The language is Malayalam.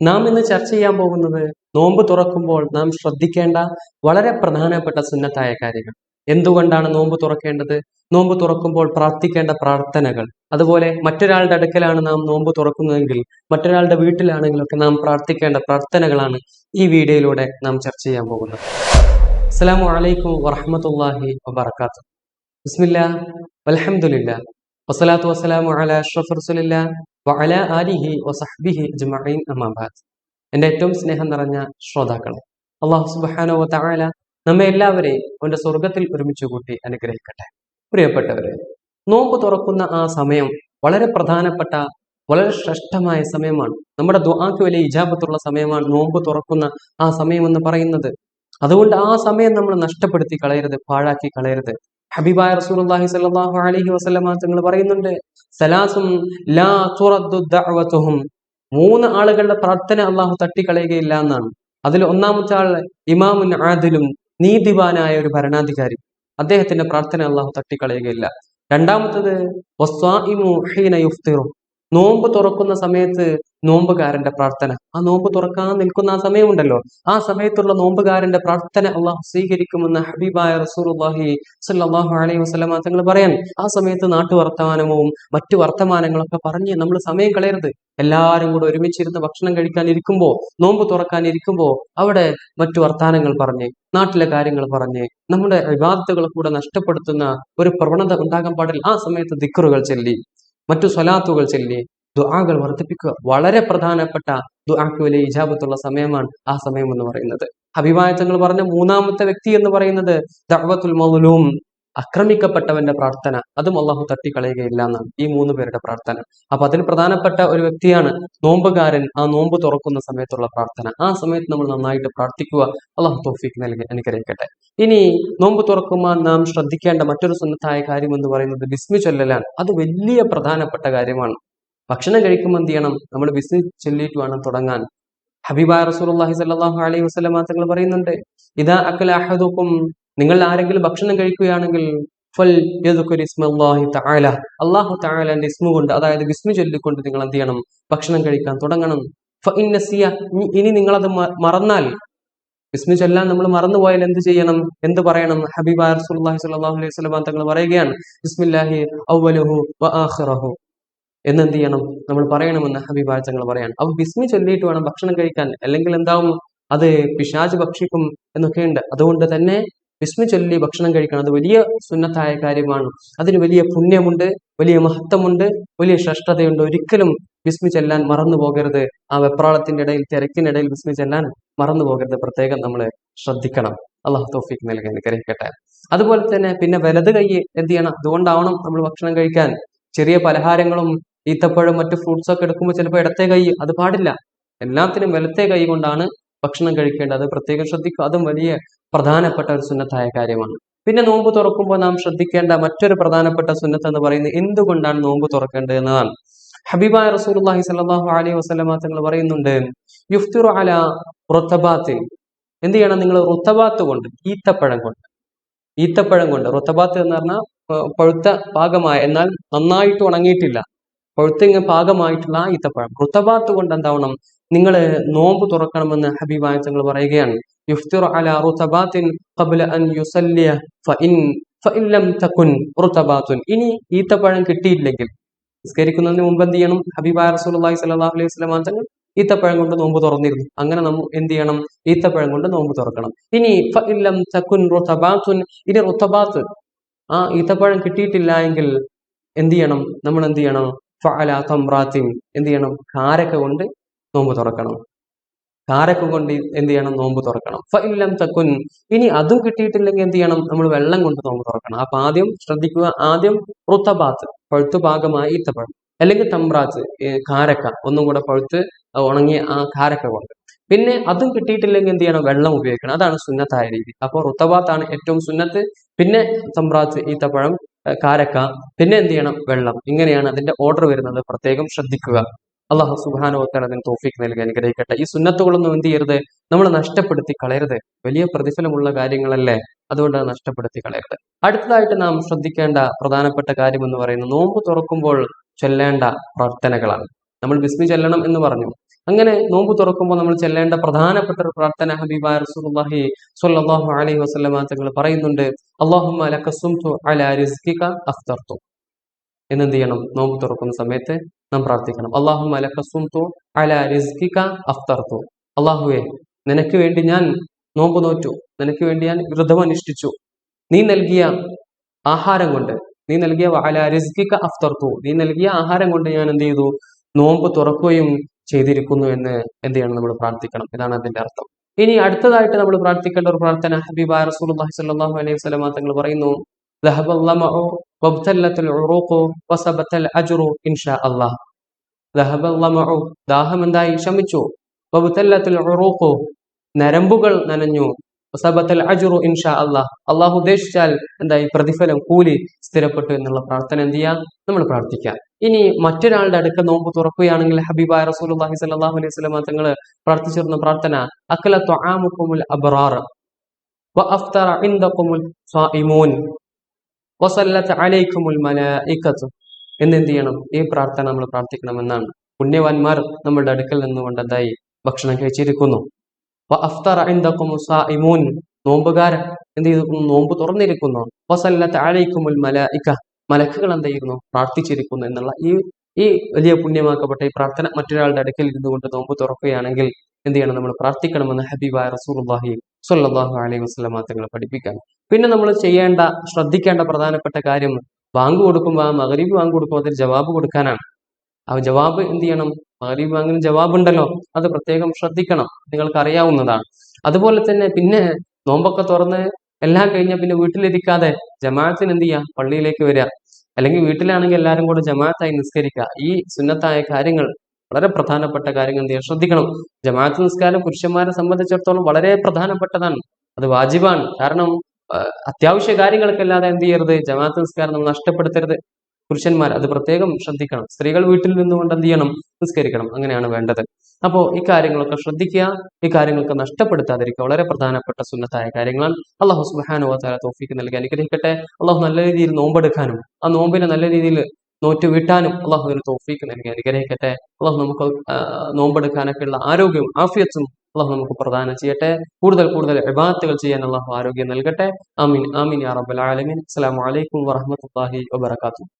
നാം ഇന്ന് ചർച്ച ചെയ്യാൻ പോകുന്നത് നോമ്പ് തുറക്കുമ്പോൾ നാം ശ്രദ്ധിക്കേണ്ട വളരെ പ്രധാനപ്പെട്ട സുന്നത്തായ കാര്യങ്ങൾ. എന്തുകൊണ്ടാണ് നോമ്പ് തുറക്കേണ്ടത്? നോമ്പ് തുറക്കുമ്പോൾ പ്രാർത്ഥിക്കേണ്ട പ്രാർത്ഥനകൾ. അതുപോലെ മറ്റൊരാളുടെ അടുക്കലാണ് നാം നോമ്പ് തുറക്കുന്നതെങ്കിൽ മറ്റൊരാളുടെ വീട്ടിലാണെങ്കിലൊക്കെ നാം പ്രാർത്ഥിക്കേണ്ട പ്രാർത്ഥനകളാണ് ഈ വീഡിയോയിലൂടെ നാം ചർച്ച ചെയ്യാൻ പോകുന്നത്. അസ്സലാമു അലൈക്കും വറഹമത്തല്ലാഹി വബർക്കാത്തു ബിസ്മില്ല വൽഹംദുലില്ലാ വസ്സലാത്തു വസ്സലാമു അലാ അഷ്റഫ് റസുലില്ല വഅല ആലിഹി വസഹ്ബിഹി അജ്മഈൻ അമാബാദ് എന്റെ ഏറ്റവും സ്നേഹം നിറഞ്ഞ ശ്രോതാക്കളെ അള്ളാഹു സുബാനോ താല നമ്മെ എല്ലാവരെയും അവന്റെ സ്വർഗത്തിൽ ഒരുമിച്ച് കൂട്ടി അനുഗ്രഹിക്കട്ടെ. പ്രിയപ്പെട്ടവരെ നോമ്പ് തുറക്കുന്ന ആ സമയം വളരെ പ്രധാനപ്പെട്ട വളരെ ശ്രേഷ്ഠമായ സമയമാണ്. നമ്മുടെ ദുആക്ക് വലിയ ഇജാപത്തുള്ള സമയമാണ് നോമ്പ് തുറക്കുന്ന ആ സമയം എന്ന് പറയുന്നത്. അതുകൊണ്ട് ആ സമയം നമ്മൾ നഷ്ടപ്പെടുത്തി കളയരുത് പാഴാക്കി കളയരുത്. ഹബീബായ റസൂലുള്ളാഹി സ്വല്ലല്ലാഹു അലൈഹി വസല്ലമ തങ്ങൾ പറയുന്നുണ്ട് സലാസും ലാ മൂന്ന് ആളുകളുടെ പ്രാർത്ഥന അള്ളാഹു തട്ടിക്കളയുകയില്ല എന്നാണ്. അതിൽ ഒന്നാമത്തെ ആൾ ഇമാമുൻ ആദിലും നീതിവാനായ ഒരു ഭരണാധികാരി. അദ്ദേഹത്തിന്റെ പ്രാർത്ഥന അള്ളാഹു തട്ടിക്കളയുകയില്ല. രണ്ടാമത്തത് നോമ്പ് തുറക്കുന്ന സമയത്ത് നോമ്പുകാരന്റെ പ്രാർത്ഥന. ആ നോമ്പ് തുറക്കാൻ നിൽക്കുന്ന ആ സമയമുണ്ടല്ലോ. ആ സമയത്തുള്ള നോമ്പുകാരന്റെ പ്രാർത്ഥന അള്ളാഹു സ്വീകരിക്കുമെന്ന് ഹബീബായ റസൂലുള്ളാഹി സല്ലാഹു അലൈഹി വസ്ലാമ തങ്ങൾ പറയാൻ ആ സമയത്ത് നാട്ടു വർത്തമാനവും മറ്റു വർത്തമാനങ്ങളൊക്കെ പറഞ്ഞ് നമ്മൾ സമയം കളയരുത്. എല്ലാവരും കൂടെ ഒരുമിച്ചിരുന്ന് ഭക്ഷണം കഴിക്കാൻ ഇരിക്കുമ്പോൾ നോമ്പ് തുറക്കാൻ ഇരിക്കുമ്പോൾ അവിടെ മറ്റു വർത്താനങ്ങൾ പറഞ്ഞ് നാട്ടിലെ കാര്യങ്ങൾ പറഞ്ഞ് നമ്മുടെ വിവാദത്തുകൾ കൂടെ നഷ്ടപ്പെടുത്തുന്ന ഒരു പ്രവണത ഉണ്ടാകാൻ പാടില്ല. ആ സമയത്ത് ദിക്കറുകൾ ചൊല്ലി. മറ്റു സ്വലാത്തുകൾ ചൊല്ലി ദുആകൾ വർദ്ധിപ്പിക്കുക. വളരെ പ്രധാനപ്പെട്ട ദുആക്ക് വലിയ ഇജാബത്തുള്ള സമയമാണ് ആ സമയം എന്ന് പറയുന്നത്. അഭിവായത്തങ്ങൾ പറഞ്ഞ മൂന്നാമത്തെ വ്യക്തി എന്ന് പറയുന്നത് ദഅവത്തുൽ മൗലൂം. ആക്രമിക്കപ്പെട്ടവന്റെ പ്രാർത്ഥന അതും അള്ളാഹു തട്ടിക്കളയുകയില്ല എന്നാണ് ഈ മൂന്ന് പേരുടെ പ്രാർത്ഥന. അപ്പൊ അതിൽ പ്രധാനപ്പെട്ട ഒരു വ്യക്തിയാണ് നോമ്പുകാരൻ. ആ നോമ്പ് തുറക്കുന്ന സമയത്തുള്ള പ്രാർത്ഥന. ആ സമയത്ത് നമ്മൾ നന്നായിട്ട് പ്രാർത്ഥിക്കുക. അള്ളാഹു തോഫിക്ക് നൽകി അനുഗ്രഹിക്കട്ടെ. ഇനി നോമ്പ് തുറക്കുമ്പോൾ നാം ശ്രദ്ധിക്കേണ്ട മറ്റൊരു സുന്നത്തായ കാര്യം എന്ന് പറയുന്നത് ബിസ്മി ചൊല്ലലാണ്. അത് വലിയ പ്രധാനപ്പെട്ട കാര്യമാണ്. ഭക്ഷണം കഴിക്കുമ്പോൾ എന്ത് ചെയ്യണം? നമ്മൾ ബിസ്മി ചൊല്ലിയിട്ട് വേണം തുടങ്ങാൻ. ഹബീബ റസൂൽ അള്ളാഹി സ്വല്ലല്ലാഹു അലൈഹി വസല്ലം തങ്ങൾ പറയുന്നുണ്ട് ഇതാ അക്കൽ അഹദുക്കും നിങ്ങൾ ആരെങ്കിലും ഭക്ഷണം കഴിക്കുകയാണെങ്കിൽ അള്ളാഹു തആലന്റെ ഇസ്മു കൊണ്ട് അതായത് വിസ്മു ചൊല്ലിക്കൊണ്ട് നിങ്ങൾ എന്ത് ചെയ്യണം? ഭക്ഷണം കഴിക്കാൻ തുടങ്ങണം. ഇനി നിങ്ങളത് മറന്നാൽ വിസ്മു ചൊല്ലാൻ നമ്മൾ മറന്നുപോയാൽ എന്ത് ചെയ്യണം? എന്ത് പറയണം? സ്വല്ലല്ലാഹു അലൈഹി വസല്ലം തങ്ങൾ പറയുകയാണ് ബിസ്മില്ലാഹി എന്ത് വ ആഖിറഹു. എന്നെന്ത് ചെയ്യണം? നമ്മൾ പറയണമെന്ന് ഹബീബായ തങ്ങൾ പറയാണ്. അപ്പൊ ബിസ്മി ചൊല്ലിയിട്ട് വേണം ഭക്ഷണം കഴിക്കാൻ. അല്ലെങ്കിൽ എന്താവും? അത് പിശാജ് ഭക്ഷിക്കും എന്നൊക്കെയുണ്ട്. അതുകൊണ്ട് തന്നെ ബിസ്മി ചൊല്ലി ഭക്ഷണം കഴിക്കണം. അത് വലിയ സുന്നത്തായ കാര്യമാണ്. അതിന് വലിയ പുണ്യമുണ്ട് വലിയ മഹത്വമുണ്ട് വലിയ ശ്രേഷ്ഠതയുണ്ട്. ഒരിക്കലും വിസ്മി ചെല്ലാൻ മറന്നു പോകരുത്. ആ വെപ്രാളത്തിന്റെ ഇടയിൽ തിരക്കിനിടയിൽ വിസ്മി ചെല്ലാൻ മറന്നു പോകരുത്. പ്രത്യേകം നമ്മൾ ശ്രദ്ധിക്കണം. അള്ളാഹു തോഫിക്ക് നൽകി അനുഗ്രഹിക്കട്ടെ അതുപോലെ തന്നെ പിന്നെ വലത് കൈ എന്ത് ചെയ്യണം? അതുകൊണ്ടാവണം നമ്മൾ ഭക്ഷണം കഴിക്കാൻ. ചെറിയ പലഹാരങ്ങളും ഈത്തപ്പഴം മറ്റു ഫ്രൂട്ട്സ് ഒക്കെ എടുക്കുമ്പോൾ ചിലപ്പോൾ ഇടത്തെ കൈ അത് പാടില്ല. എല്ലാത്തിനും വലത്തെ കൈ കൊണ്ടാണ് ഭക്ഷണം കഴിക്കേണ്ടത് പ്രത്യേകം ശ്രദ്ധിക്കുക. അതും വലിയ പ്രധാനപ്പെട്ട ഒരു സുന്നത്തായ കാര്യമാണ്. പിന്നെ നോമ്പ് തുറക്കുമ്പോൾ നാം ശ്രദ്ധിക്കേണ്ട മറ്റൊരു പ്രധാനപ്പെട്ട സുന്നത്ത് എന്ന് പറയുന്നത് എന്തുകൊണ്ടാണ് നോമ്പ് തുറക്കേണ്ടത് എന്നതാണ്. ഹബീബായ റസൂലുള്ളാഹി സ്വല്ലല്ലാഹു അലൈഹി വസല്ലമ തങ്ങൾ പറയുന്നുണ്ട് യുഫ്തിറു അല റുത്തബാത്ത്. എന്ത് ചെയ്യണം നിങ്ങൾ? റുത്തബാത്ത് കൊണ്ട് ഈത്തപ്പഴം കൊണ്ട്. ഈത്തപ്പഴം കൊണ്ട്. റുത്തബാത്ത് എന്ന് പറഞ്ഞാൽ പഴുത്ത പാകമായ എന്നാൽ നന്നായിട്ട് ഉണങ്ങിയിട്ടില്ല. പഴുത്തിങ്ങ പാകമായിട്ടുള്ള ഈത്തപ്പഴം. റുത്തബാത്ത് കൊണ്ട് എന്താവണം? നിങ്ങൾ നോമ്പ് തുറക്കണമെന്ന് ഹബീബായ തങ്ങൾ പറയുകയാണ്. യുഫ്തിറു അലാ അൻ തകുൻ ഇനി ഈത്തപ്പഴം കിട്ടിയില്ലെങ്കിൽ നിസ്കരിക്കുന്നതിന് മുമ്പ് എന്ത് ചെയ്യണം? ഹബീബായ റസൂലുള്ളാഹി സ്വല്ലല്ലാഹു അലൈഹി വസല്ലം തങ്ങൾ ഈത്തപ്പഴം കൊണ്ട് നോമ്പ് തുറന്നിരുന്നു. അങ്ങനെ നമ്മൾ എന്ത് ചെയ്യണം? ഈത്തപ്പഴം കൊണ്ട് നോമ്പ് തുറക്കണം. ഇനി ഫഇൻ തകുൻ റുത്തബാത്തുൻ ഇനി റുത്തബാത്ത് ആ ഈത്തപ്പഴം കിട്ടിയിട്ടില്ല എങ്കിൽ എന്ത് ചെയ്യണം? നമ്മൾ എന്ത് ചെയ്യണം? ഫഅല തംറാത്തിൻ. എന്ത് ചെയ്യണം? കാരക്ക കൊണ്ട് നോമ്പ് തുറക്കണം. കാരക്ക കൊണ്ട് എന്ത് ചെയ്യണം? നോമ്പ് തുറക്കണം. ഫഇല്ലം തക്കുൻ ഇനി അതും കിട്ടിയിട്ടില്ലെങ്കിൽ എന്ത് ചെയ്യണം? നമ്മൾ വെള്ളം കൊണ്ട് നോമ്പ് തുറക്കണം. അപ്പൊ ആദ്യം ശ്രദ്ധിക്കുക ആദ്യം റുത്തബാത്ത് പഴുത്തു ഭാഗമായി ഈത്തപ്പഴം അല്ലെങ്കിൽ തമ്പ്രാത്ത് കാരക്ക ഒന്നും കൂടെ പഴുത്ത് ഉണങ്ങിയ ആ കാരക്ക കൊണ്ട്. പിന്നെ അതും കിട്ടിയിട്ടില്ലെങ്കിൽ എന്ത് ചെയ്യണം? വെള്ളം ഉപയോഗിക്കണം. അതാണ് സുന്നത്തായ രീതി. അപ്പോൾ റുത്തബാത്താണ് ഏറ്റവും സുന്നത്ത്. പിന്നെ തമ്പ്രാത്ത് ഈത്തപ്പഴം കാരക്ക. പിന്നെ എന്ത് ചെയ്യണം? വെള്ളം. ഇങ്ങനെയാണ് അതിന്റെ ഓർഡർ വരുന്നത്. പ്രത്യേകം ശ്രദ്ധിക്കുക. അള്ളാഹു സുബാനോത്തൻ അതിന് തോഫിക്ക് നൽകി അനുഗ്രഹിക്കട്ടെ. ഈ സുന്നത്തുകളൊന്നും എന്ത് ചെയ്യരുത്? നമ്മൾ നഷ്ടപ്പെടുത്തി കളയരുത്. വലിയ പ്രതിഫലമുള്ള കാര്യങ്ങളല്ലേ? അതുകൊണ്ട് അത് നഷ്ടപ്പെടുത്തി കളയരുത്. അടുത്തതായിട്ട് നാം ശ്രദ്ധിക്കേണ്ട പ്രധാനപ്പെട്ട കാര്യം എന്ന് പറയുന്നത് നോമ്പ് തുറക്കുമ്പോൾ ചൊല്ലേണ്ട പ്രാർത്ഥനകളാണ്. നമ്മൾ ബിസ്മി ചെല്ലണം എന്ന് പറഞ്ഞു. അങ്ങനെ നോമ്പ് തുറക്കുമ്പോൾ നമ്മൾ ചെല്ലേണ്ട പ്രധാനപ്പെട്ട ഒരു പ്രാർത്ഥന ഹബീബായ റസൂലുള്ളാഹി സ്വല്ലല്ലാഹു അലൈഹി വസല്ലമ തങ്ങൾ പറയുന്നുണ്ട് അല്ലാഹുമ്മ ലക സുംതു അലാ ചെയ്യണം? നോമ്പ് തുറക്കുന്ന സമയത്ത് നാം പ്രാർത്ഥിക്കണം. അള്ളാഹു ലക അല റിസ്കിക അഫ്തർതു. അല്ലാഹുവേ നിനക്ക് വേണ്ടി ഞാൻ നോമ്പ് നോറ്റു. നിനക്ക് വേണ്ടി ഞാൻ വ്രതം അനുഷ്ഠിച്ചു നീ നൽകിയ ആഹാരം കൊണ്ട് നീ നൽകിയ അല റിസ്കിക അഫ്തർതു. നീ നൽകിയ ആഹാരം കൊണ്ട് ഞാൻ എന്ത് ചെയ്തു? നോമ്പ് തുറക്കുകയും ചെയ്തിരിക്കുന്നു എന്ന് എന്ത് ചെയ്യണം നമ്മൾ പ്രാർത്ഥിക്കണം. ഇതാണ് അതിന്റെ അർത്ഥം. ഇനി അടുത്തതായിട്ട് നമ്മൾ പ്രാർത്ഥിക്കേണ്ട ഒരു പ്രാർത്ഥന ഹബീബ റസൂലുള്ളാഹി സ്വല്ലല്ലാഹു അലൈഹി സ്വലമാ തങ്ങൾ പറയുന്നു ذهب الظمأ وابتلت العروق وثبت الأجر إن شاء الله ذهب الظمأ ദാഹം എന്തായി ശമിച്ചു وابتلت العروق നരമ്പുകൾ നനഞ്ഞു വസബത്തൽ അജുറു ഇൻഷാ അള്ളാഹ് അള്ളാഹു ഉദ്ദേശിച്ചാൽ എന്തായി പ്രതിഫലം കൂലി സ്ഥിരപ്പെട്ടു എന്നുള്ള പ്രാർത്ഥന എന്ത് ചെയ്യാം നമ്മൾ പ്രാർത്ഥിക്കാം ഇനി മറ്റൊരാളുടെ അടുക്ക നോമ്പ് തുറക്കുകയാണെങ്കിൽ ഹബീബായ റസൂലുള്ളാഹി സ്വല്ലല്ലാഹു അലൈഹി വസല്ലം തങ്ങൾ പ്രാർത്ഥിച്ചിരുന്ന പ്രാർത്ഥന അക്കല ത്വആമുക്കുമുൽ അബ്റാർ വഅഫ്തറ ഇൻദകുമുൽ സ്വായിമൂൻ വസല്ലത്ത് അലൈക്കുമുൽ മലായികത്തു എന്നെന്ത് ചെയ്യണം ഈ പ്രാർത്ഥന നമ്മൾ പ്രാർത്ഥിക്കണമെന്നാണ്. പുണ്യവാന്മാർ നമ്മളുടെ അടുക്കൽ നിന്നുകൊണ്ട് എന്തായി ഭക്ഷണം കഴിച്ചിരിക്കുന്നു. നോമ്പുകാരൻ എന്ത് ചെയ്തിരിക്കുന്നു? നോമ്പ് തുറന്നിരിക്കുന്നു. വസല്ലത്ത് അലൈക്കുമുൽ മലായിക മലക്കുകൾ എന്ത് ചെയ്യുന്നു? പ്രാർത്ഥിച്ചിരിക്കുന്നു എന്നുള്ള ഈ ഈ വലിയ പുണ്യമാക്കപ്പെട്ട ഈ പ്രാർത്ഥന മറ്റൊരാളുടെ അടുക്കൽ ഇരുന്നു കൊണ്ട് നോമ്പ് തുറക്കുകയാണെങ്കിൽ എന്ത് ചെയ്യണം? നമ്മൾ പ്രാർത്ഥിക്കണമെന്ന് ഹബീബായ റസൂലുള്ളാഹി സല്ലാഹു അലൈഹി വസല്ലമ തങ്ങളെ പഠിപ്പിക്കാൻ പിന്നെ നമ്മൾ ചെയ്യേണ്ട ശ്രദ്ധിക്കേണ്ട പ്രധാനപ്പെട്ട കാര്യം ബാങ്ക് കൊടുക്കുമ്പോൾ ആ മകരീബ് ബാങ്ക് കൊടുക്കുമ്പോൾ അതിൽ ജവാബ് കൊടുക്കാനാണ്. ആ ജവാബ് എന്ത് ചെയ്യണം? മകരീബ് ബാങ്കിന് ജവാബ് ഉണ്ടല്ലോ. അത് പ്രത്യേകം ശ്രദ്ധിക്കണം. നിങ്ങൾക്ക് അറിയാവുന്നതാണ് അതുപോലെ തന്നെ പിന്നെ നോമ്പൊക്കെ തുറന്ന് എല്ലാം കഴിഞ്ഞ പിന്നെ വീട്ടിലിരിക്കാതെ ജമാഅത്തിന് എന്ത് ചെയ്യുക പള്ളിയിലേക്ക് വരിക അല്ലെങ്കിൽ വീട്ടിലാണെങ്കിൽ എല്ലാവരും കൂടെ ജമാഅത്തായി നിസ്കരിക്കുക ഈ സുന്നത്തായ കാര്യങ്ങൾ വളരെ പ്രധാനപ്പെട്ട കാര്യങ്ങൾ എന്ത് ശ്രദ്ധിക്കണം. ജമാഅത്ത് നിസ്കാരം പുരുഷന്മാരെ സംബന്ധിച്ചിടത്തോളം വളരെ പ്രധാനപ്പെട്ടതാണ്. അത് വാജിബാണ്. കാരണം അത്യാവശ്യ കാര്യങ്ങൾക്കല്ലാതെ എന്ത് ചെയ്യരുത്? ജമാഅത്ത് നിസ്കാരം നമ്മൾ നഷ്ടപ്പെടുത്തരുത്. പുരുഷന്മാർ അത് പ്രത്യേകം ശ്രദ്ധിക്കണം. സ്ത്രീകൾ വീട്ടിൽ നിന്നുകൊണ്ട് എന്ത് ചെയ്യണം? നിസ്കരിക്കണം. അങ്ങനെയാണ് വേണ്ടത്. അപ്പോൾ ഈ കാര്യങ്ങളൊക്കെ ശ്രദ്ധിക്കുക. ഈ കാര്യങ്ങളൊക്കെ നഷ്ടപ്പെടുത്താതിരിക്കുക. വളരെ പ്രധാനപ്പെട്ട സുന്നത്തായ കാര്യങ്ങളാണ്. അള്ളാഹു സുബാനു വാല തോഫിക്ക് നൽകി അനുഗ്രഹിക്കട്ടെ. അള്ളാഹു നല്ല രീതിയിൽ നോമ്പെടുക്കാനും ആ നോമ്പിനെ നല്ല രീതിയിൽ നോറ്റ് അള്ളാഹുവിന് തോഫീക്ക് നൽകി. അനുഗ്രഹിക്കട്ടെ. അള്ളാഹു നമുക്ക് നോമ്പെടുക്കാനൊക്കെ ഉള്ള ആരോഗ്യവും ആഫിയത്തും അള്ളാഹു നമുക്ക് പ്രദാനം ചെയ്യട്ടെ. കൂടുതൽ കൂടുതൽ ഇബാത്തുകൾ ചെയ്യാൻ അള്ളാഹു ആരോഗ്യം നൽകട്ടെ. ആമീൻ ആമീൻ യാ റബ്ബൽ ആലമീൻ. അസ്സലാമു അലൈക്കും വറഹ്മത്തുള്ളാഹി വബറകാതുഹു.